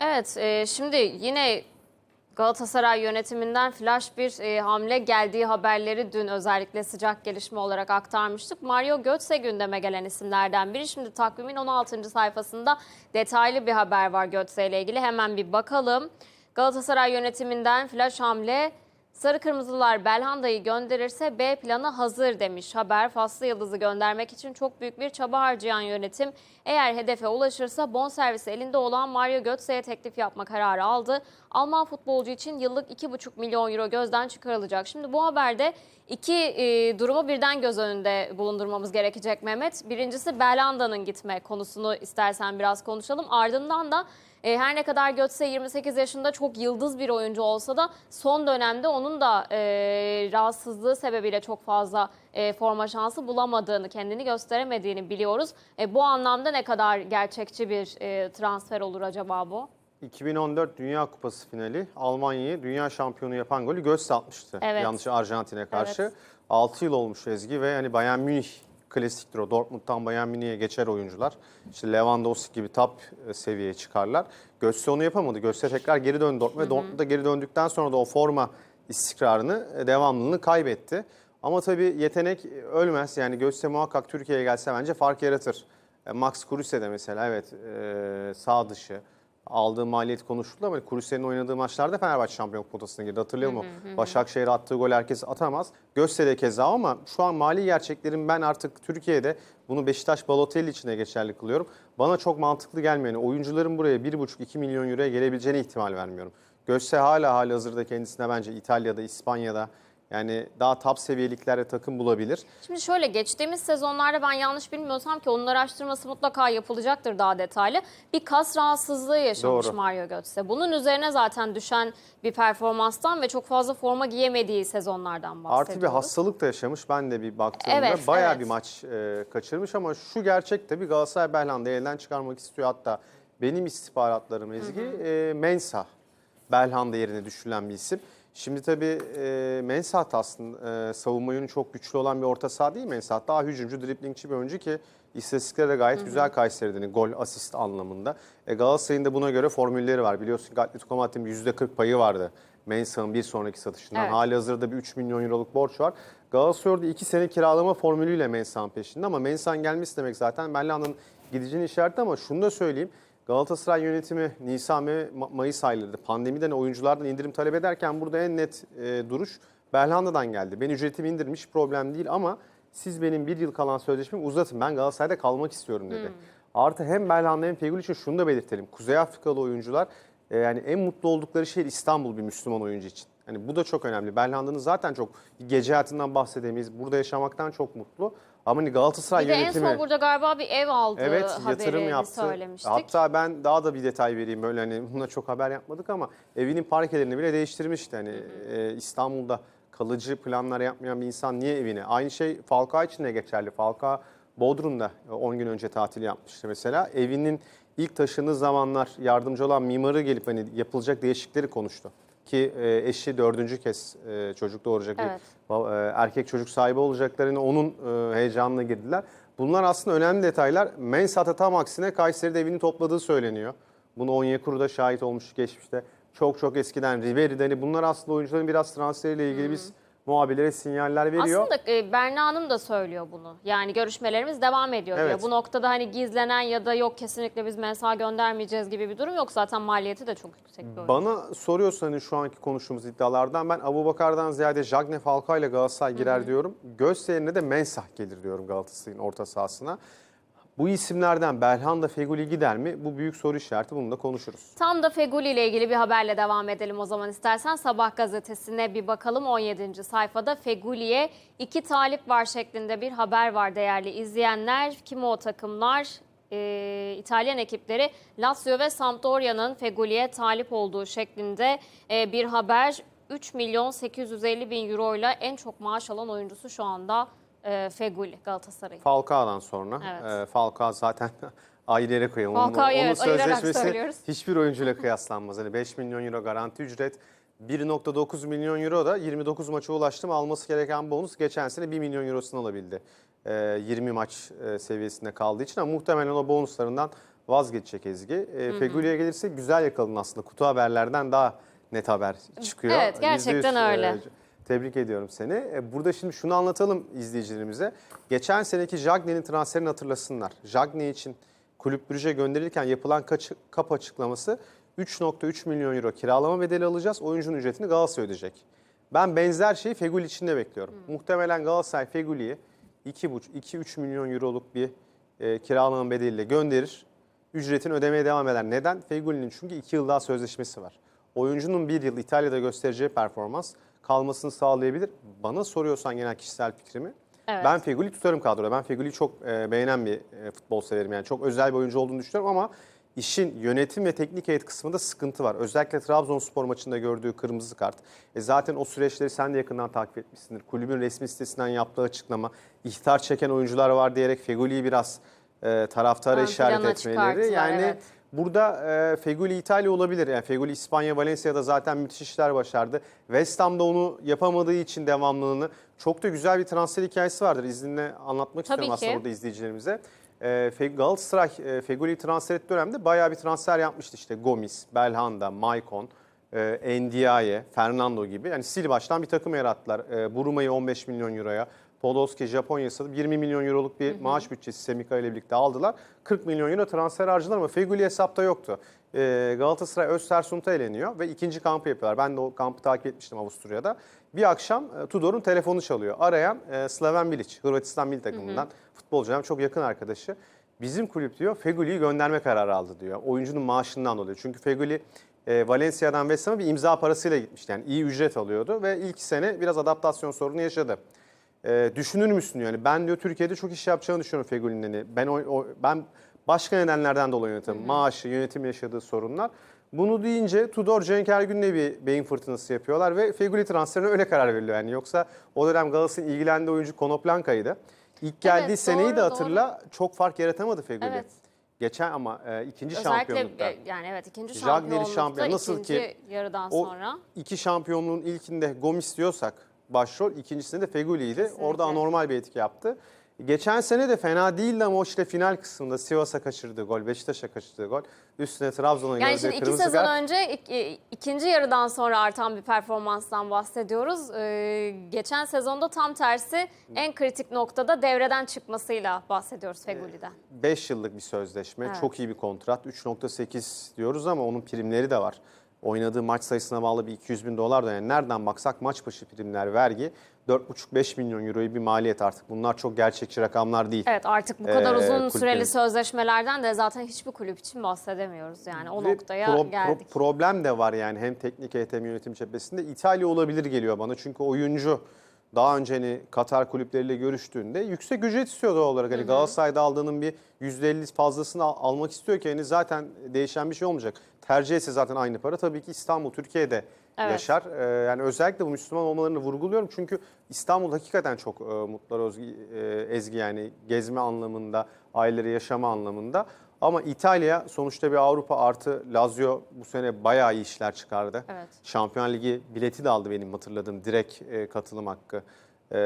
Evet, e, şimdi yine Galatasaray yönetiminden flash bir e, hamle geldiği haberleri dün özellikle sıcak gelişme olarak aktarmıştık. Mario Götze gündeme gelen isimlerden biri. Şimdi takvimin 16. sayfasında detaylı bir haber var Götze ile ilgili. Hemen bir bakalım. Galatasaray yönetiminden flash hamle Sarı Kırmızılar Belhanda'yı gönderirse B planı hazır demiş. Haber Faslı Yıldız'ı göndermek için çok büyük bir çaba harcayan yönetim eğer hedefe ulaşırsa bonservisi elinde olan Mario Götze'ye teklif yapma kararı aldı. Alman futbolcu için yıllık 2,5 milyon euro gözden çıkarılacak. Şimdi bu haberde iki e, durumu birden göz önünde bulundurmamız gerekecek Mehmet. Birincisi Belhanda'nın gitme konusunu istersen biraz konuşalım. Ardından da e, her ne kadar Götze 28 yaşında çok yıldız bir oyuncu olsa da son dönemde onun da e, rahatsızlığı sebebiyle çok fazla e, forma şansı bulamadığını, kendini gösteremediğini biliyoruz. E, bu anlamda ne kadar gerçekçi bir e, transfer olur acaba bu? 2014 Dünya Kupası finali Almanya'yı dünya şampiyonu yapan golü Götze atmıştı. Evet. Yanlış Arjantin'e karşı. Evet. 6 yıl olmuş Ezgi ve hani Bayern Münih klasiktir o. Dortmund'dan Bayern Münih'e geçer oyuncular. İşte Lewandowski gibi top e, seviyeye çıkarlar. Götze onu yapamadı. Götze tekrar geri döndü Dortmund'a. Dortmund'a geri döndükten sonra da o forma istikrarını, e, devamlılığını kaybetti. Ama tabii yetenek ölmez. Yani Götze muhakkak Türkiye'ye gelse bence fark yaratır. E, Max Kruse de mesela evet e, sağ dışı aldığı maliyet konuşuldu ama Kruse'nin oynadığı maçlarda Fenerbahçe şampiyonluk potasına girdi. Hatırlıyor musun? Başakşehir'e attığı gol herkes atamaz. De keza ama şu an mali gerçeklerin ben artık Türkiye'de bunu Beşiktaş Balotelli için de geçerli kılıyorum. Bana çok mantıklı gelmeyen oyuncuların buraya 1,5-2 milyon euroya gelebileceğine ihtimal vermiyorum. Gösteri hala hali hazırda kendisine bence İtalya'da, İspanya'da yani daha top seviyeliklerde takım bulabilir. Şimdi şöyle geçtiğimiz sezonlarda ben yanlış bilmiyorsam ki onun araştırması mutlaka yapılacaktır daha detaylı. Bir kas rahatsızlığı yaşamış Doğru. Mario Götze. Bunun üzerine zaten düşen bir performanstan ve çok fazla forma giyemediği sezonlardan bahsediyoruz. Artı bir hastalık da yaşamış. Ben de bir baktığımda Evet, bayağı evet. bir maç e, kaçırmış ama şu gerçek tabii Galatasaray Belhanda'yı elden çıkarmak istiyor. Hatta benim istihbaratlarım Ezgi e, Mensah Belhanda yerine düşürülen bir isim. Şimdi tabii e, Mensah da aslında e, savunma yönü çok güçlü olan bir orta saha değil Mensah. Daha hücumcu, driblingçi bir oyuncu ki istatistiklere de gayet güzel Kayseri'den hani gol, asist anlamında. E, Galatasaray'ın da buna göre formülleri var. Biliyorsun ki Atletico Madrid'in %40 payı vardı. Mensah'ın bir sonraki satışından. Evet. Hali hazırda bir 3 milyon euroluk borç var. Galatasaray'da 2 sene kiralama formülüyle Mensah'ın peşinde ama Mensah'ın gelmesi demek zaten Belhanda'nın gideceğini işareti ama şunu da söyleyeyim. Galatasaray yönetimi Nisan ve Ma- Mayıs aylarında pandemiden oyunculardan indirim talep ederken burada en net e, duruş Belhanda'dan geldi. Ben ücretimi indirmiş problem değil ama siz benim bir yıl kalan sözleşmemi uzatın ben Galatasaray'da kalmak istiyorum dedi. Artı hem Belhanda hem Fegül için şunu da belirtelim. Kuzey Afrikalı oyuncular e, yani en mutlu oldukları şehir İstanbul bir Müslüman oyuncu için. Hani bu da çok önemli. Belhanda'nın zaten çok gece hayatından bahsedemeyiz. Burada yaşamaktan çok mutlu. Ama hani Galatasaray Bir de en yönetimi... son burada galiba bir ev aldığı Evet yatırım yaptı. söylemiştik. Hatta ben daha da bir detay vereyim böyle hani buna çok haber yapmadık ama evinin parkelerini bile değiştirmişti. Hani e, İstanbul'da kalıcı planlar yapmayan bir insan niye evine? Aynı şey Falcao için de geçerli. Falcao Bodrum'da e, 10 gün önce tatil yapmıştı mesela. Evinin ilk taşındığı zamanlar yardımcı olan mimarı gelip hani yapılacak değişiklikleri konuştu. Ki e, eşi dördüncü kez e, çocuk doğuracak bir Evet. Ba- e, erkek çocuk sahibi olacaklarını onun heyecanına girdiler. Bunlar aslında önemli detaylar. Mensah'ta tam aksine Kayseri'de evini topladığı söyleniyor. Bunu Onyekuru'da şahit olmuş geçmişte. Çok çok eskiden Ribery'de hani bunlar aslında oyuncuların biraz transferiyle ilgili biz muhabirlere sinyaller veriyor. Aslında e, Berna Hanım da söylüyor bunu. Yani görüşmelerimiz devam ediyor diyor. Evet. Bu noktada hani gizlenen ya da yok kesinlikle biz mensa göndermeyeceğiz gibi bir durum yok. Zaten maliyeti de çok yüksek bir. Bana soruyorsan hani şu anki konuştuğumuz iddialardan ben Abu Bakar'dan ziyade Jagne Falcao ile Galatasaray girer diyorum. Göz yerine de Mensah gelir diyorum Galatasaray'ın orta sahasına. Bu isimlerden Belhanda Feguli gider mi? Bu büyük soru işareti. Bunu da konuşuruz. Tam da Feguli ile ilgili bir haberle devam edelim o zaman istersen. Sabah gazetesine bir bakalım 17. sayfada Feguli'ye iki talip var şeklinde bir haber var değerli izleyenler. Kim o takımlar? Ee, İtalyan ekipleri Lazio ve Sampdoria'nın Feguli'ye talip olduğu şeklinde e, bir haber. 3 milyon 850 bin euro ile en çok maaş alan oyuncusu şu anda e, Feguli Galatasaray'ın. Falcao'dan sonra. Evet. E, Falcao zaten ayrı yere koyalım. Falcao'yu Onun evet, sözleşmesi hiçbir oyuncuyla kıyaslanmaz. Hani 5 milyon euro garanti ücret. 1.9 milyon euro da 29 maça ulaştı mı alması gereken bonus geçen sene 1 milyon eurosunu alabildi. E, 20 maç e, seviyesinde kaldığı için ama muhtemelen o bonuslarından vazgeçecek Ezgi. E, Feguli'ye gelirse güzel yakaladın aslında. Kutu haberlerden daha net haber çıkıyor. Evet, gerçekten %100, öyle. e, Tebrik ediyorum seni. E, Burada şimdi şunu anlatalım izleyicilerimize. Geçen seneki Jagne'nin transferini hatırlasınlar. Jagne için kulüp Brüj'e gönderilirken yapılan kap açıklaması 3.3 milyon euro kiralama bedeli alacağız. Oyuncunun ücretini Galatasaray ödeyecek. Ben benzer şeyi Feguli için de bekliyorum. Muhtemelen Galatasaray Feguli'yi 2,5-2-3 milyon euroluk bir e, kiralama bedeliyle gönderir. Ücretini ödemeye devam eder. Neden? Feguli'nin çünkü 2 yıl daha sözleşmesi var. Oyuncunun bir yıl İtalya'da göstereceği performans kalmasını sağlayabilir. Bana soruyorsan genel kişisel fikrimi. Evet. Ben Feguli tutarım kadroda. Ben Feguli'yi çok e, beğenen bir e, futbol severim. Yani çok özel bir oyuncu olduğunu düşünüyorum ama işin yönetim ve teknik heyet kısmında sıkıntı var. Özellikle Trabzonspor maçında gördüğü kırmızı kart. E zaten o süreçleri sen de yakından takip etmişsindir. Kulübün resmi sitesinden yaptığı açıklama, ihtar çeken oyuncular var diyerek Feguli'yi biraz e, taraftara işaret etmeleri. çıkarttılar, Yani evet. Burada e, Feguli İtalya olabilir. Yani Feguli İspanya, Valencia'da zaten müthiş işler başardı. West Ham'da onu yapamadığı için devamlılığını çok da güzel bir transfer hikayesi vardır. İzninle anlatmak Tabii istiyorum aslında ki. burada izleyicilerimize. E, Galatasaray e, Feguli'yi transfer ettiği dönemde bayağı bir transfer yapmıştı. İşte Gomis, Belhanda, Maicon, e, Ndiaye, Fernando gibi. Yani sil baştan bir takım yarattılar. E, Buruma'yı 15 milyon euroya, Podolski Japonya'ya satıp 20 milyon euroluk bir maaş bütçesi Semika ile birlikte aldılar. 40 milyon euro transfer harcadılar ama Feguli hesapta yoktu. Ee, Galatasaray Östersund'a eleniyor ve ikinci kampı yapıyorlar. Ben de o kampı takip etmiştim Avusturya'da. Bir akşam e, Tudor'un telefonu çalıyor. Arayan e, Slaven Bilic, Hırvatistan milli takımından futbolcu hem çok yakın arkadaşı. Bizim kulüp diyor Feguli'yi gönderme kararı aldı diyor. Oyuncunun maaşından dolayı. Çünkü Feguli e, Valencia'dan West Ham'a bir imza parasıyla gitmişti. Yani iyi ücret alıyordu ve ilk sene biraz adaptasyon sorunu yaşadı. E, düşünür müsün yani ben diyor Türkiye'de çok iş yapacağını düşünüyorum Fegüli'nin. Hani Ben o, o- ben başka nedenlerden dolayı yönetim, maaşı, yönetim yaşadığı sorunlar. Bunu deyince Tudor Cenk Ergün'le bir beyin fırtınası yapıyorlar ve Fegüli transferine öyle karar veriliyor. Yani yoksa o dönem Galatasaray'ın ilgilendiği oyuncu Konoplanka'ydı. İlk geldiği Evet, seneyi doğru, de hatırla çok fark yaratamadı Fegüli. Evet. Geçen ama e, ikinci Özellikle şampiyonlukta. e, yani evet ikinci Jagner'i şampiyonlukta şampiyon. Nasıl ikinci ki yarıdan O sonra. iki şampiyonluğun ilkinde Gomis diyorsak başrol, ikincisinde de Feguli'ydi. Kesinlikle. Orada anormal bir etki yaptı. Geçen sene de fena değildi ama o işte final kısmında Sivas'a kaçırdığı gol, Beşiktaş'a kaçırdığı gol. Üstüne Trabzon'a Yani şimdi iki sezon kart. önce ik- e, ikinci yarıdan sonra artan bir performanstan bahsediyoruz. Ee, geçen sezonda tam tersi en kritik noktada devreden çıkmasıyla bahsediyoruz Feguli'den. 5 yıllık bir sözleşme, Evet. çok iyi bir kontrat. 3.8 diyoruz ama onun primleri de var. Oynadığı maç sayısına bağlı bir 200 bin dolar da yani nereden baksak maç başı primler, vergi 4,5-5 milyon euroyu bir maliyet artık. Bunlar çok gerçekçi rakamlar değil. Evet artık bu kadar Ee, uzun kulüplerin- süreli sözleşmelerden de zaten hiçbir kulüp için bahsedemiyoruz. Yani o Ve noktaya pro- pro- geldik. problem de var yani hem teknik heyet hem yönetim cephesinde. İtalya olabilir geliyor bana çünkü oyuncu daha önce hani Katar kulüpleriyle görüştüğünde yüksek ücret istiyor doğal olarak. Hani Galatasaray'da aldığının bir %50 fazlasını al- almak istiyor ki hani zaten değişen bir şey olmayacak. Tercih etse zaten aynı para. Tabii ki İstanbul, Türkiye'de Evet. yaşar. Ee, yani özellikle bu Müslüman olmalarını vurguluyorum. Çünkü İstanbul hakikaten çok e, mutlular Özgi, e, Ezgi yani gezme anlamında, aileleri yaşama anlamında. Ama İtalya sonuçta bir Avrupa artı Lazio bu sene bayağı iyi işler çıkardı. Evet. Şampiyon Ligi bileti de aldı benim hatırladığım direkt e, katılım hakkı. E,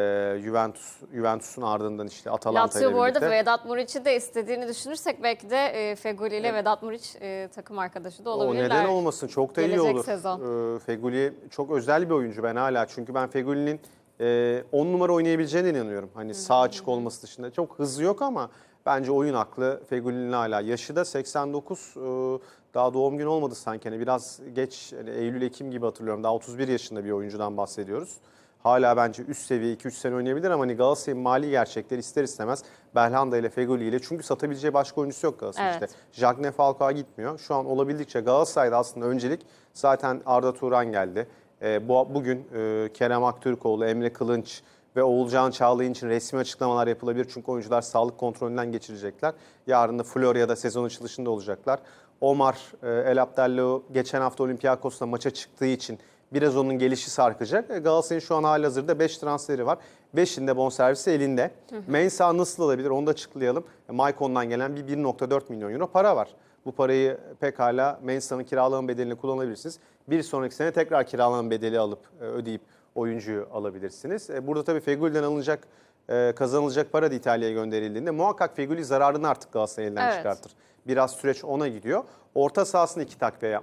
Juventus Juventus'un ardından işte Atalanta ile Lazio bu arada birlikte. Vedat Muriç'i de istediğini düşünürsek belki de e, Feguli ile Vedat Muriç e, takım arkadaşı da O olabilirler. neden olmasın çok da iyi Gelecek olur. sezon. Ee, Feguli çok özel bir oyuncu ben hala. Çünkü ben Feguli'nin 10 numara oynayabileceğine inanıyorum. Hani sağ açık olması dışında. Çok hızı yok ama bence oyun aklı Feguli'nin hala. Yaşı da 89. ee, Daha doğum günü olmadı sanki. Hani biraz geç hani Eylül-Ekim gibi hatırlıyorum. Daha 31 yaşında bir oyuncudan bahsediyoruz. Hala bence üst seviye 2-3 sene oynayabilir ama hani Galatasaray'ın mali gerçekleri ister istemez Belhanda ile Feguli ile çünkü satabileceği başka oyuncusu yok Galatasaray'ın Evet. işte. Jagne Falcao gitmiyor. Şu an olabildikçe Galatasaray'da aslında öncelik zaten Arda Turan geldi. Ee, bu Bugün e, Kerem Aktürkoğlu, Emre Kılınç ve Oğulcan Çağlayan için resmi açıklamalar yapılabilir. Çünkü oyuncular sağlık kontrolünden geçirecekler. Yarın da Florya'da sezon açılışında olacaklar. Omar e, El Abdello geçen hafta Olympiakos'la maça çıktığı için biraz onun gelişi sarkacak. E, Galatasaray'ın şu an halihazırda 5 transferi var. 5'inde bonservisi elinde. Mensah nasıl alabilir onu da açıklayalım. E, Maicon'dan gelen bir 1.4 milyon euro para var. Bu parayı pekala Mensah'ın kiralama bedelini kullanabilirsiniz. Bir sonraki sene tekrar kiralama bedeli alıp ödeyip oyuncuyu alabilirsiniz. E, Burada tabii Fegül'den alınacak e, kazanılacak para da İtalya'ya gönderildiğinde muhakkak Feguli zararını artık Galatasaray elinden Evet. çıkartır. Biraz süreç ona gidiyor. Orta sahasını iki takviye yapmış.